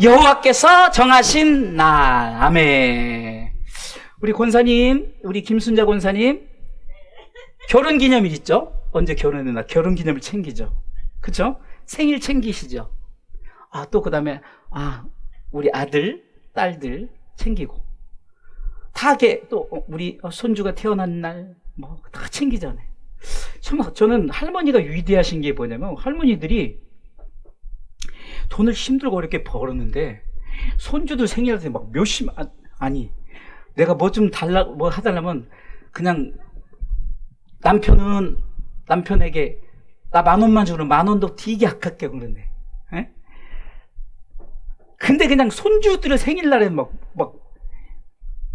여호와께서 정하신 날. 아멘. 우리 권사님, 우리 김순자 권사님, 결혼 기념일 있죠? 언제 결혼했나? 결혼 기념일 챙기죠. 그쵸? 생일 챙기시죠? 아, 또 그 다음에, 아, 우리 아들, 딸들 챙기고. 다 이렇게 또 우리 손주가 태어난 날, 뭐, 다 챙기잖아요. 참, 저는 할머니가 위대하신 게 뭐냐면, 할머니들이 돈을 힘들고 이렇게 벌었는데, 손주들 생일할 때막 몇십, 아, 아니, 내가 뭐 좀 달라, 뭐 하달라면, 그냥 남편은 남편에게 나 만 원만 주면 만 원도 되게 아깝게 그러네. 에? 근데 그냥 손주들의 생일날에 막, 막,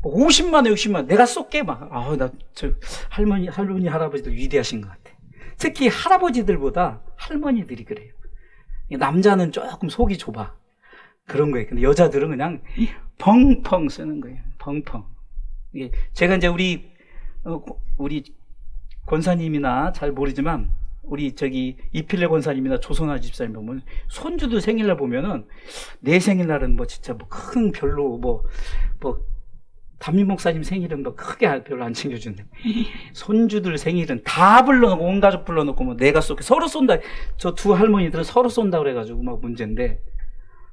50만 원, 60만 원, 내가 쏠게 막. 아, 나, 저, 할머니, 할머니, 할아버지도 위대하신 것 같아. 특히 할아버지들보다 할머니들이 그래요. 남자는 조금 속이 좁아. 그런 거예요. 근데 여자들은 그냥 펑펑 쓰는 거예요. 펑펑. 제가 이제 우리, 어, 우리 권사님이나 잘 모르지만 우리 저기 이필레 권사님이나 조선아 집사님 보면 손주도 생일날 보면은 내 생일날은 뭐 진짜 뭐 큰 별로 뭐뭐 담임 목사님 생일은 뭐 크게 별로 안 챙겨준대. 손주들 생일은 다 불러놓고 온 가족 불러놓고 뭐 내가 쏘게 서로 쏜다. 저 두 할머니들은 서로 쏜다 그래가지고 막 문제인데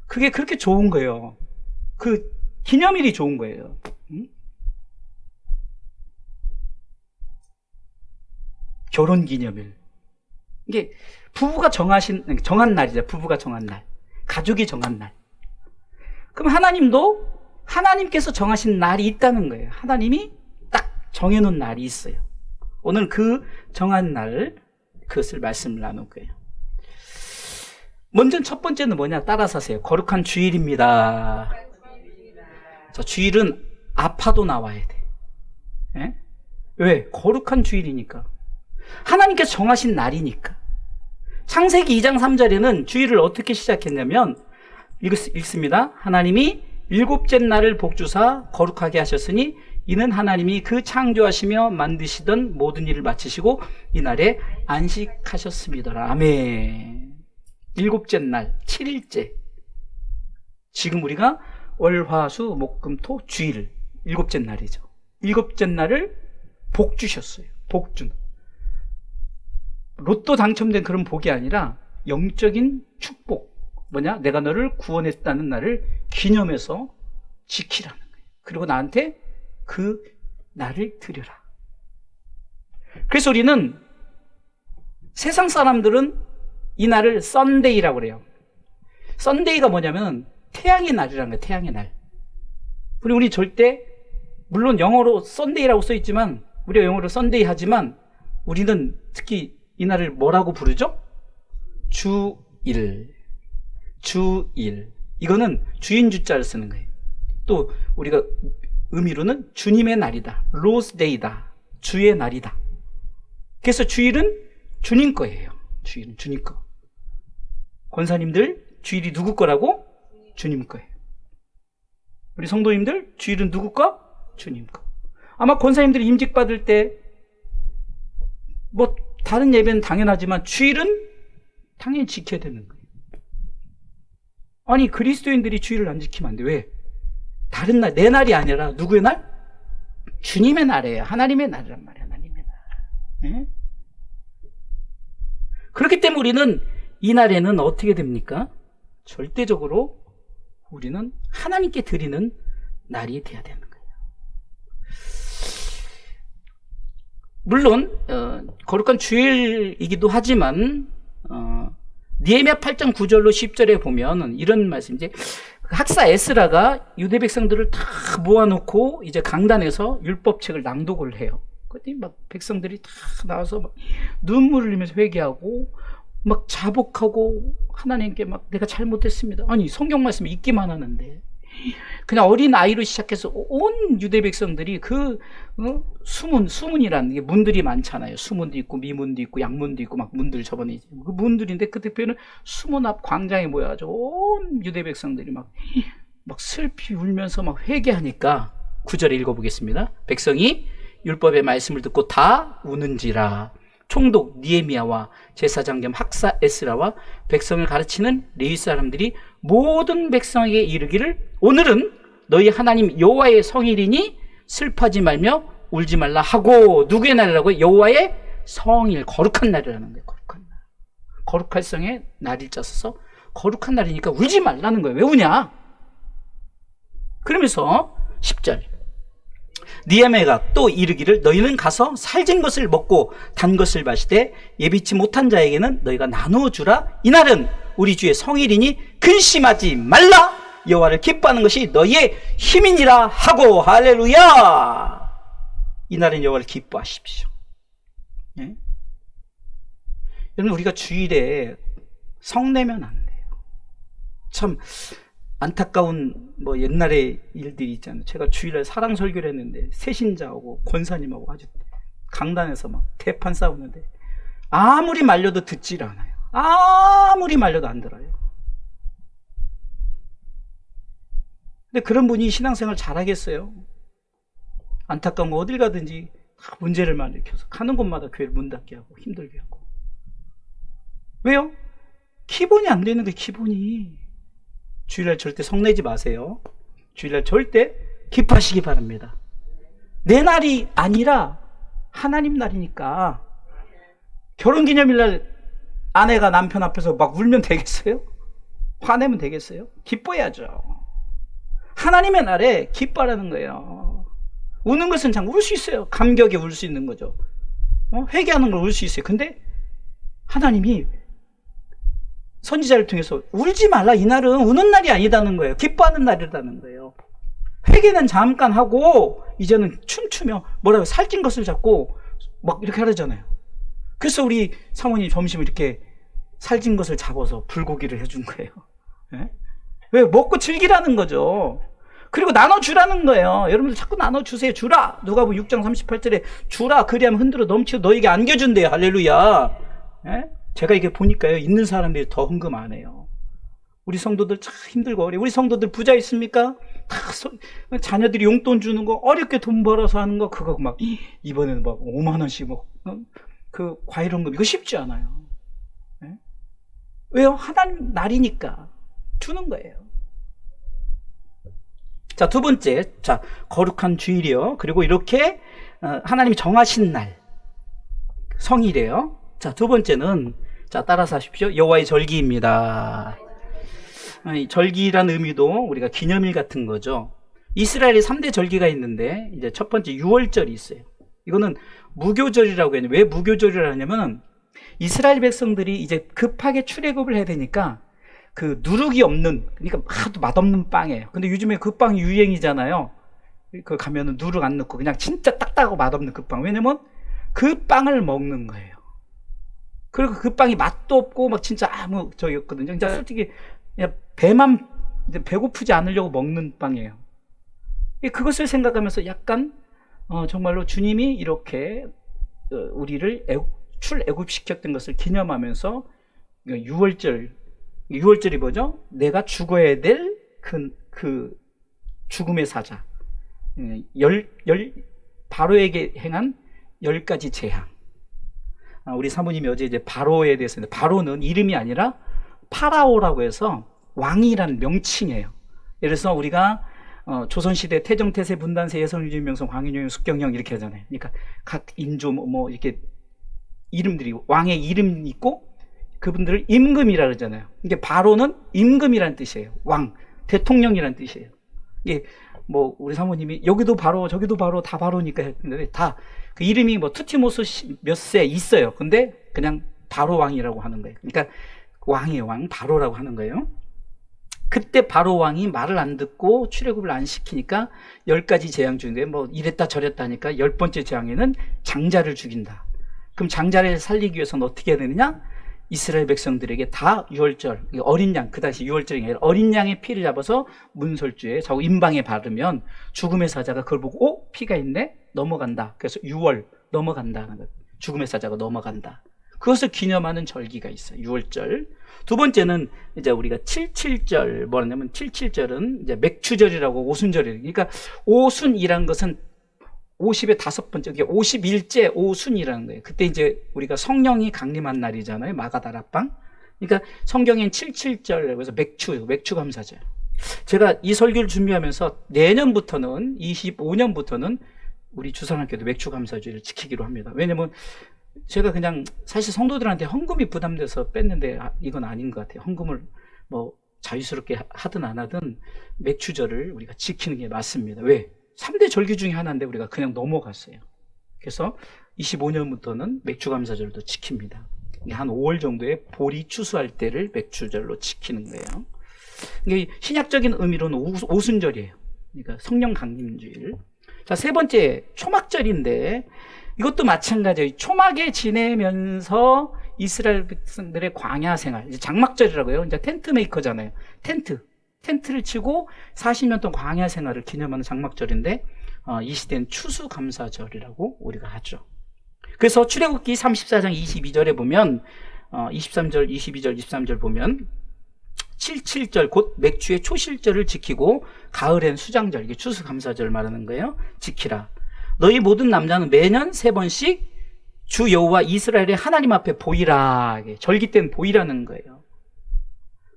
그게 그렇게 좋은 거예요. 그 기념일이 좋은 거예요. 응? 결혼 기념일. 이게 부부가 정하신 정한 날이죠. 부부가 정한 날. 가족이 정한 날. 그럼 하나님도 하나님께서 정하신 날이 있다는 거예요. 하나님이 딱 정해놓은 날이 있어요. 오늘 그 정한 날 그것을 말씀을 나눌 거예요. 먼저 첫 번째는 뭐냐? 따라서 하세요. 거룩한 주일입니다. 자, 주일은 아파도 나와야 돼. 예? 왜? 거룩한 주일이니까. 하나님께서 정하신 날이니까. 창세기 2장 3절에는 주일을 어떻게 시작했냐면 읽, 읽습니다. 하나님이 일곱째 날을 복주사 거룩하게 하셨으니 이는 하나님이 그 창조하시며 만드시던 모든 일을 마치시고 이날에 안식하셨습니다. 아멘. 일곱째 날, 7일째. 지금 우리가 월, 화, 수, 목, 금, 토, 주일. 일곱째 날이죠. 일곱째 날을 복 주셨어요. 복 준. 로또 당첨된 그런 복이 아니라 영적인 축복. 뭐냐? 내가 너를 구원했다는 날을 기념해서 지키라는 거예요. 그리고 나한테 그 날을 드려라. 그래서 우리는 세상 사람들은 이 날을 썬데이라고 그래요. 썬데이가 뭐냐면 태양의 날이라는 거예요. 태양의 날. 우리 우리 절대 물론 영어로 썬데이라고 써 있지만 우리가 영어로 썬데이 하지만 우리는 특히 이 날을 뭐라고 부르죠? 주일. 주일. 이거는 주인 주자를 쓰는 거예요. 또 우리가 의미로는 주님의 날이다. 로스 데이다. 주의 날이다. 그래서 주일은 주님 거예요. 주일은 주님 거. 권사님들 주일이 누구 거라고? 주님 거예요. 우리 성도님들 주일은 누구 거? 주님 거. 아마 권사님들이 임직 받을 때 뭐 다른 예배는 당연하지만 주일은 당연히 지켜야 되는 거예요. 아니 그리스도인들이 주일을 안 지키면 안 돼. 왜? 다른 날, 내 날이 아니라 누구의 날? 주님의 날이에요. 하나님의 날이란 말이에요. 하나님의 날. 예? 그렇기 때문에 우리는 이 날에는 어떻게 됩니까? 절대적으로 우리는 하나님께 드리는 날이 돼야 되는 거예요. 물론 어, 거룩한 주일이기도 하지만 어, 니에미아 8장 9절로 10절에 보면 이런 말씀 이제 학사 에스라가 유대 백성들을 다 모아놓고 이제 강단에서 율법책을 낭독을 해요. 그랬더니 막 백성들이 다 나와서 막 눈물을 흘리면서 회개하고 막 자복하고 하나님께 막 내가 잘못했습니다. 아니 성경 말씀 읽기만 하는데 그냥 어린 아이로 시작해서 온 유대 백성들이 그 어? 수문 수문이라는 게 문들이 많잖아요. 수문도 있고 미문도 있고 양문도 있고 막 문들 저번에 그 문들인데 그 대표는 수문 앞 광장에 모여가지고 온 유대 백성들이 막막 슬피 울면서 막 회개하니까 구절에 읽어보겠습니다. 백성이 율법의 말씀을 듣고 다 우는지라 총독 니에미아와 제사장 겸 학사 에스라와 백성을 가르치는 레위 사람들이 모든 백성에게 이르기를 오늘은 너희 하나님 여호와의 성일이니 슬퍼하지 말며 울지 말라 하고 누구의 날이라고 여호와의 성일 거룩한 날이라는 거예요. 거룩한 날. 거룩할 성에 날일 짜서 거룩한 날이니까 울지 말라는 거예요. 왜 우냐? 그러면서 10절 니에메가 또 이르기를 너희는 가서 살진 것을 먹고 단 것을 마시되 예비치 못한 자에게는 너희가 나누어 주라. 이날은 우리 주의 성일이니 근심하지 말라. 여호와를 기뻐하는 것이 너희의 힘이니라 하고 할렐루야. 이날은 여호와를 기뻐하십시오. 예? 여러분 우리가 주일에 성내면 안 돼요. 참 안타까운 뭐 옛날의 일들이 있잖아요. 제가 주일날 사랑 설교를 했는데 세신자하고 권사님하고 아주 강단에서 막 대판 싸우는데 아무리 말려도 듣질 않아요. 아무리 말려도 안 들어요. 근데 그런 분이 신앙생활 잘하겠어요? 안타까운 거 어딜 가든지 다 문제를 많이 일으켜서 가는 곳마다 교회를 문 닫게 하고 힘들게 하고 왜요? 기본이 안 되는 거예요 기본이 주일날 절대 성내지 마세요. 주일날 절대 기뻐하시기 바랍니다. 내 날이 아니라 하나님 날이니까 결혼 기념일날 아내가 남편 앞에서 막 울면 되겠어요? 화내면 되겠어요? 기뻐야죠. 하나님의 날에 기뻐하라는 거예요. 우는 것은 참 울 수 있어요. 감격에 울 수 있는 거죠. 어? 회개하는 걸 울 수 있어요. 근데 하나님이 선지자를 통해서 울지 말라 이날은 우는 날이 아니다는 거예요. 기뻐하는 날이라는 거예요. 회개는 잠깐 하고 이제는 춤추며 뭐라고 살찐 것을 잡고 막 이렇게 하려잖아요. 그래서 우리 사모님 점심을 이렇게 살찐 것을 잡아서 불고기를 해준 거예요. 예? 왜 먹고 즐기라는 거죠. 그리고 나눠주라는 거예요. 여러분들 자꾸 나눠주세요. 주라. 누가 보면 6장 38절에 주라. 그리하면 흔들어 넘치고 너에게 안겨준대요. 할렐루야. 예? 제가 이게 보니까요, 있는 사람들이 더 헌금 안 해요. 우리 성도들 참 힘들고 어려. 우리 성도들 부자 있습니까? 다 서, 자녀들이 용돈 주는 거 어렵게 돈 벌어서 하는 거 그거 막 이번에는 막 5만 원씩 뭐그 과일 헌금 이거 쉽지 않아요. 네? 왜요? 하나님 날이니까 주는 거예요. 자, 두 번째. 자, 거룩한 주일이요. 그리고 이렇게 어, 하나님이 정하신 날 성일이에요. 자, 두 번째는 자, 따라서 하십시오. 여호와의 절기입니다. 절기란 의미도 우리가 기념일 같은 거죠. 이스라엘에 3대 절기가 있는데 이제 첫 번째 6월절이 있어요. 이거는 무교절이라고 해요. 왜 무교절이라 하냐면 이스라엘 백성들이 이제 급하게 출애굽을 해야 되니까 그 누룩이 없는 그러니까 하도 맛없는 빵이에요. 근데 요즘에 그 빵이 유행이잖아요. 그 가면은 누룩 안 넣고 그냥 진짜 딱딱하고 맛없는 그 빵. 왜냐면 그 빵을 먹는 거예요. 그리고 그 빵이 맛도 없고 막 진짜 아무 저기였거든요. 진짜 솔직히 그냥 배만 배고프지 않으려고 먹는 빵이에요. 예, 그것을 생각하면서 약간 어, 정말로 주님이 이렇게 어, 우리를 출애굽시켰던 것을 기념하면서 6월절 6월절이 뭐죠? 내가 죽어야 될그 그 죽음의 사자 예, 열, 열 바로에게 행한 열 가지 재앙 아, 우리 사모님이 어제 이제 바로에 대해서 바로는 이름이 아니라 파라오라고 해서 왕이라는 명칭이에요. 예를 들어서 우리가 어, 조선시대 태정태세 분단세 예성유진 명성 황인용 숙경영 이렇게 하잖아요. 그러니까 각 인조 뭐, 뭐 이렇게 이름들이 왕의 이름 있고 그분들을 임금이라 그러잖아요. 이게 바로는 임금이라는 뜻이에요. 왕 대통령이라는 뜻이에요. 이게 뭐 우리 사모님이 여기도 바로 저기도 바로 다 바로니까 했는데 다 그 이름이 뭐 투티모스 몇 세 있어요. 근데 그냥 바로 왕이라고 하는 거예요. 그러니까 왕의 왕 바로라고 하는 거예요. 그때 바로 왕이 말을 안 듣고 출애굽을 안 시키니까 열 가지 재앙 중인데 뭐 이랬다 저랬다 하니까 열 번째 재앙에는 장자를 죽인다. 그럼 장자를 살리기 위해서는 어떻게 해야 되느냐? 이스라엘 백성들에게 다 유월절 어린 양 그 당시 유월절이 아니라 어린 양의 피를 잡아서 문설주에 자고 임방에 바르면 죽음의 사자가 그걸 보고 오 피가 있네 넘어간다 그래서 유월 넘어간다는 것 죽음의 사자가 넘어간다 그것을 기념하는 절기가 있어요 유월절 두 번째는 이제 우리가 칠칠절 뭐냐면 칠칠절은 이제 맥추절이라고 오순절이에요 그러니까 오순이란 것은 50의 다섯 번째, 이게 51째 오순이라는 거예요. 그때 이제 우리가 성령이 강림한 날이잖아요. 마가다락방. 그러니까 성경엔 77절, 그래서 맥추, 맥추 감사절. 제가 이 설교를 준비하면서 내년부터는, 25년부터는 우리 주산학교도 맥추 감사주의를 지키기로 합니다. 왜냐면 제가 그냥 사실 성도들한테 헌금이 부담돼서 뺐는데 아, 이건 아닌 것 같아요. 헌금을 뭐 자유스럽게 하- 하든 안 하든 맥추절을 우리가 지키는 게 맞습니다. 왜? 3대 절기 중에 하나인데 우리가 그냥 넘어갔어요. 그래서 25년부터는 맥주 감사절도 지킵니다. 이게 한 5월 정도에 보리 추수할 때를 맥주절로 지키는 거예요. 이게 신약적인 의미로는 오- 오순절이에요. 그러니까 성령 강림주일. 자, 세 번째 초막절인데 이것도 마찬가지예요. 초막에 지내면서 이스라엘 백성들의 광야 생활, 이제 장막절이라고요. 이제 텐트 메이커잖아요. 텐트. 텐트를 치고 40년 동안 광야 생활을 기념하는 장막절인데 어, 이 시대는 추수감사절이라고 우리가 하죠. 그래서 출애굽기 34장 22절에 보면 어, 23절, 22절, 23절 보면 77절 곧 맥주의 초실절을 지키고 가을엔 수장절 이게 추수감사절 말하는 거예요. 지키라. 너희 모든 남자는 매년 세 번씩 주 여호와 이스라엘의 하나님 앞에 보이라. 절기 때는 보이라는 거예요.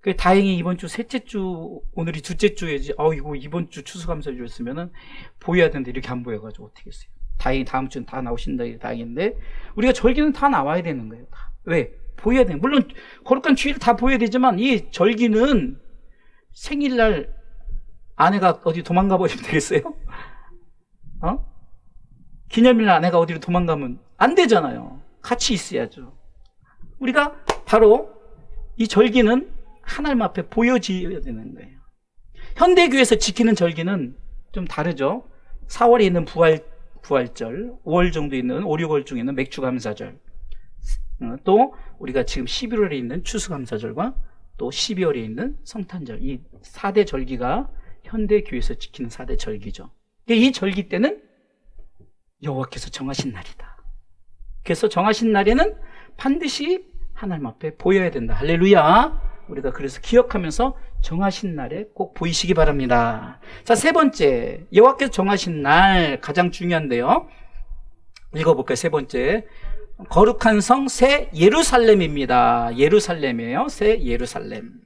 그 다행히 이번 주 셋째 주 오늘이 둘째 주에지. 어 이거 이번 주 추수감사주였으면은 보여야 되는데 이렇게 안 보여가지고 어떻게 했어요? 다행히 다음 주는 다 나오신다 다행인데 우리가 절기는 다 나와야 되는 거예요. 다. 왜? 보여야 돼. 물론 거룩한 주일 다 보여야 되지만 이 절기는 생일날 아내가 어디 도망가 버리면 되겠어요? 어? 기념일 아내가 어디로 도망가면 안 되잖아요. 같이 있어야죠. 우리가 바로 이 절기는 하나님 앞에 보여지어야 되는 거예요. 현대교에서 지키는 절기는 좀 다르죠. 4월에 있는 부활, 부활절, 5월 정도 있는 5, 6월 중에 있는 맥주감사절, 어, 또 우리가 지금 11월에 있는 추수감사절과 또 12월에 있는 성탄절, 이 4대 절기가 현대교에서 지키는 4대 절기죠. 이 절기 때는 여호와께서 정하신 날이다. 그래서 정하신 날에는 반드시 하나님 앞에 보여야 된다. 할렐루야. 우리가 그래서 기억하면서 정하신 날에 꼭 보이시기 바랍니다. 자, 세 번째. 여호와께서 정하신 날 가장 중요한데요. 읽어 볼까요? 세 번째. 거룩한 성 새 예루살렘입니다. 예루살렘이에요. 새 예루살렘.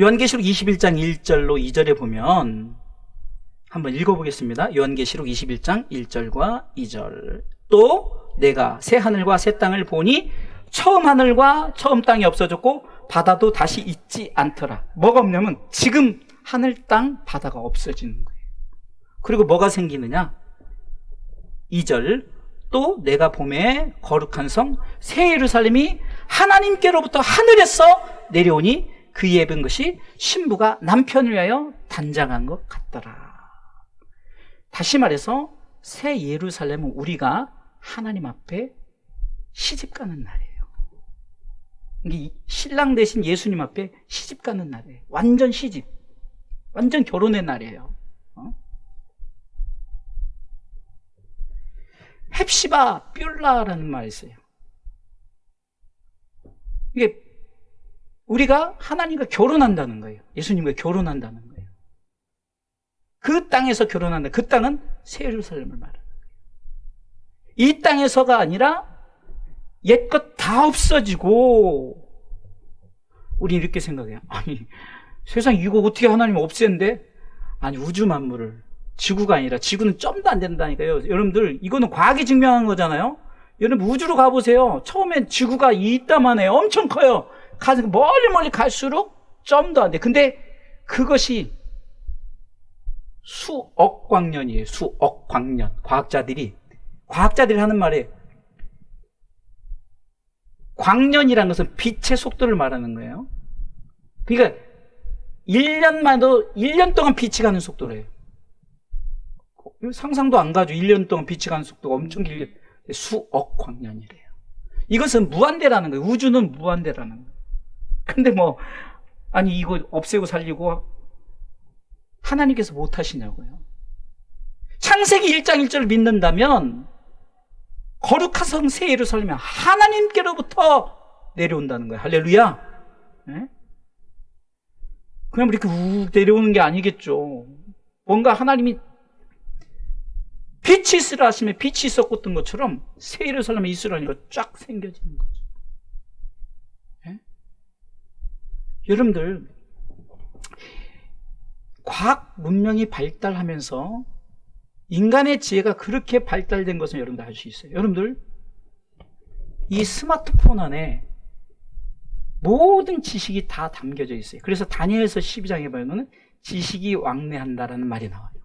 요한계시록 21장 1절로 2절에 보면 한번 읽어보겠습니다. 요한계시록 21장 1절과 2절. 또 내가 새 하늘과 새 땅을 보니 처음 하늘과 처음 땅이 없어졌고 바다도 다시 있지 않더라. 뭐가 없냐면 지금 하늘, 땅, 바다가 없어지는 거예요. 그리고 뭐가 생기느냐? 2절. 또 내가 봄에 거룩한 성 새 예루살렘이 하나님께로부터 하늘에서 내려오니 그의 입은 것이 신부가 남편을 위하여 단장한 것 같더라. 다시 말해서 새 예루살렘은 우리가 하나님 앞에 시집 가는 날이에요. 이게 신랑 대신 예수님 앞에 시집 가는 날이에요. 완전 시집. 완전 결혼의 날이에요. 어? 헵시바 뷸라라는 말이 있어요. 이게 우리가 하나님과 결혼한다는 거예요. 예수님과 결혼한다는 거예요. 그 땅에서 결혼한다. 그 땅은 새 예루살렘을 말하는 거예요. 이 땅에서가 아니라 옛것 다 없어지고 우리 이렇게 생각해요. 아니 세상 이거 어떻게 하나님 없앤데? 아니 우주 만물을 지구가 아니라 지구는 점도 안 된다니까요. 여러분들 이거는 과학이 증명한 거잖아요. 여러분 우주로 가보세요. 처음엔 지구가 이따만 해요. 엄청 커요. 가서 멀리 멀리 갈수록 점도 안 돼. 근데 그것이 수억 광년이에요. 수억 광년. 과학자들이 과학자들이 하는 말에 광년이라는 것은 빛의 속도를 말하는 거예요. 그러니까 1년만도 1년 동안 빛이 가는 속도래요. 상상도 안 가죠. 1년 동안 빛이 가는 속도가 엄청 길게 수억 광년이래요. 이것은 무한대라는 거예요. 우주는 무한대라는 거예요. 근데 뭐 아니 이거 없애고 살리고 하나님께서 못 하시냐고요. 창세기 1장 1절을 믿는다면 거룩한 성새 예루살렘이 하나님께로부터 내려온다는 거예요. 할렐루야. 네? 그냥 이렇게 우 내려오는 게 아니겠죠. 뭔가 하나님이 빛이 있으라 하시면 빛이 있었던 것처럼 새 예루살렘에 있으라니까 쫙 생겨지는 거죠. 예? 여러분들 과학 문명이 발달하면서 인간의 지혜가 그렇게 발달된 것은 여러분들 알 수 있어요. 여러분들 이 스마트폰 안에 모든 지식이 다 담겨져 있어요. 그래서 다니엘서 12장에 보면 지식이 왕래한다라는 말이 나와요.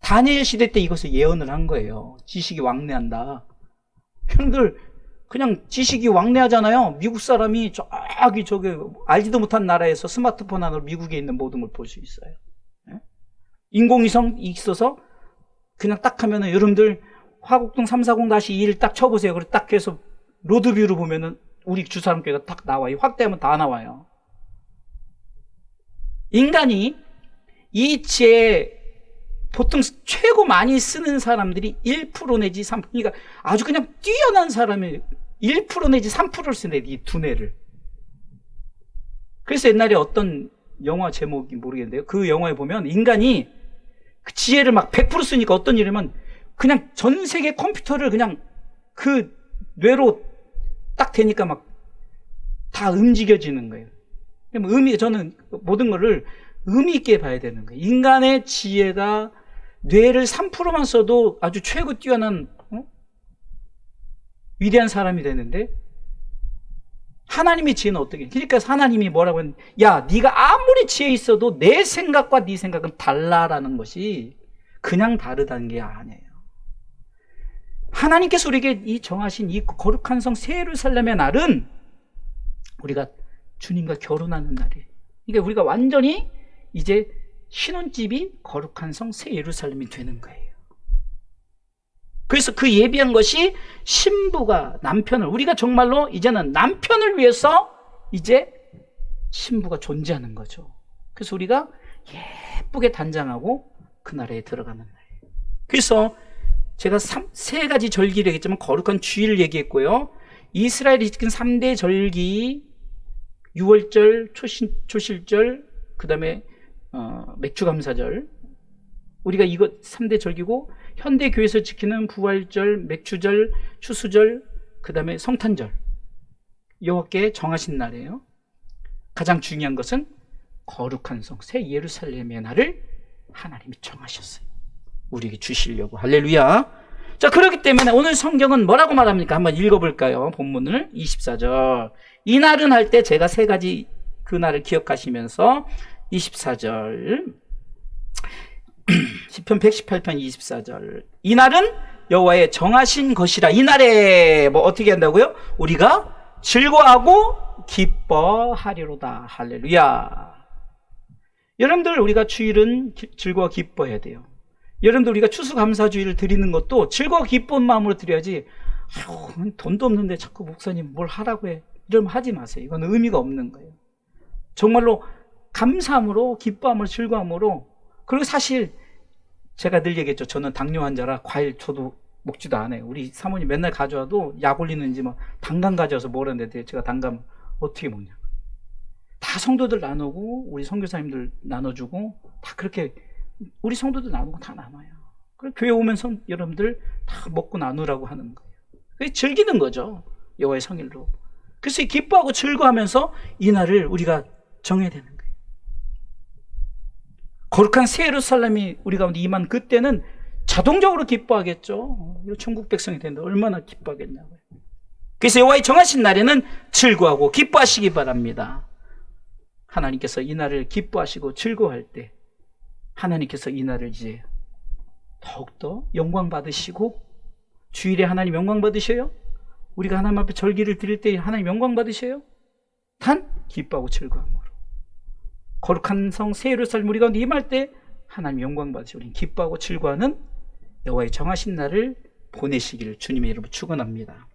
다니엘 시대 때 이것을 예언을 한 거예요. 지식이 왕래한다. 여러분들 그냥 지식이 왕래하잖아요. 미국 사람이 저기 저기 알지도 못한 나라에서 스마트폰 안으로 미국에 있는 모든 걸 볼 수 있어요. 예? 인공위성 있어서 그냥 딱 하면은 여러분들 화곡동 340-2를 딱 쳐보세요. 그리고 딱 해서 로드뷰로 보면은 우리 주사람께가 딱 나와요. 확대하면 다 나와요. 인간이 이 지혜 보통 최고 많이 쓰는 사람들이 1% 내지 3%, 그러니까 아주 그냥 뛰어난 사람이 1% 내지 3%를 쓰네, 이 두뇌를. 그래서 옛날에 어떤 영화 제목이 모르겠는데요. 그 영화에 보면 인간이 그 지혜를 막 100% 쓰니까 어떤 일이면 그냥 전 세계 컴퓨터를 그냥 그 뇌로 딱 되니까 막 다 움직여지는 거예요. 의미, 저는 모든 거를 의미 있게 봐야 되는 거예요. 인간의 지혜가 뇌를 3%만 써도 아주 최고 뛰어난 어? 위대한 사람이 되는데 하나님의 지혜는 어떻게? 그러니까 하나님이 뭐라고 했는 야, 네가 아무리 지혜 있어도 내 생각과 네 생각은 달라라는 것이 그냥 다르다는 게 아니에요. 하나님께서 우리에게 이 정하신 이 거룩한 성 세루살렘의 날은 우리가 주님과 결혼하는 날이에요. 그러니까 우리가 완전히 이제 신혼집이 거룩한 성 새 예루살렘이 되는 거예요. 그래서 그 예비한 것이 신부가 남편을 우리가 정말로 이제는 남편을 위해서 이제 신부가 존재하는 거죠. 그래서 우리가 예쁘게 단장하고 그 나라에 들어가는 날이에요. 그래서 제가 3, 세 가지 절기를 얘기했지만 거룩한 주일을 얘기했고요. 이스라엘이 지킨 3대 절기 6월절, 초신, 초실절, 그 다음에 어, 맥주감사절. 우리가 이거 3대 절기고 현대 교회에서 지키는 부활절, 맥주절, 추수절, 그 다음에 성탄절. 여호와께 정하신 날이에요. 가장 중요한 것은 거룩한 성, 새 예루살렘의 날을 하나님이 정하셨어요. 우리에게 주시려고. 할렐루야. 자, 그렇기 때문에 오늘 성경은 뭐라고 말합니까? 한번 읽어볼까요? 본문을. 24절. 이 날은 할 때 제가 세 가지 그 날을 기억하시면서 24절. 10편 118편 24절. 이 날은 여호와의 정하신 것이라. 이 날에 뭐 어떻게 한다고요? 우리가 즐거워하고 기뻐하리로다. 할렐루야. 여러분들 우리가 주일은 기, 즐거워 기뻐해야 돼요. 여러분들 우리가 추수감사주의를 드리는 것도 즐거워 기쁜 마음으로 드려야지. 아유, 돈도 없는데 자꾸 목사님 뭘 하라고 해. 이러면 하지 마세요. 이건 의미가 없는 거예요. 정말로 감사함으로 기뻐함으로 즐거움으로 그리고 사실 제가 늘 얘기했죠. 저는 당뇨 환자라 과일 저도 먹지도 않아요. 우리 사모님 맨날 가져와도 약 올리는지 뭐 당감 가져와서 먹었는데 제가 당감 어떻게 먹냐. 다 성도들 나누고 우리 선교사님들 나눠주고 다 그렇게 우리 성도들 나누고 다 나눠요. 그리고 교회 오면서 여러분들 다 먹고 나누라고 하는 거예요. 그게 즐기는 거죠. 여호와의 성일로. 그래서 기뻐하고 즐거워하면서 이 날을 우리가 정해야 되는 거예요. 거룩한 새 예루살렘이 우리 가운데 임한 그때는 자동적으로 기뻐하겠죠. 천국 백성이 된다. 얼마나 기뻐하겠냐고요. 그래서 여호와의 정하신 날에는 즐거워하고 기뻐하시기 바랍니다. 하나님께서 이 날을 기뻐하시고 즐거워할 때 하나님께서 이 날을 이제 더욱더 영광 받으시고 주일에 하나님 영광 받으셔요? 우리가 하나님 앞에 절기를 드릴 때 하나님 영광 받으셔요? 단 기뻐하고 즐거움으로 거룩한 성 세예루살렘 우리 가운데 임할 때 하나님 영광 받으시고 우리는 기뻐하고 즐거워하는 여호와의 정하신 날을 보내시기를 주님의 이름으로 축원합니다.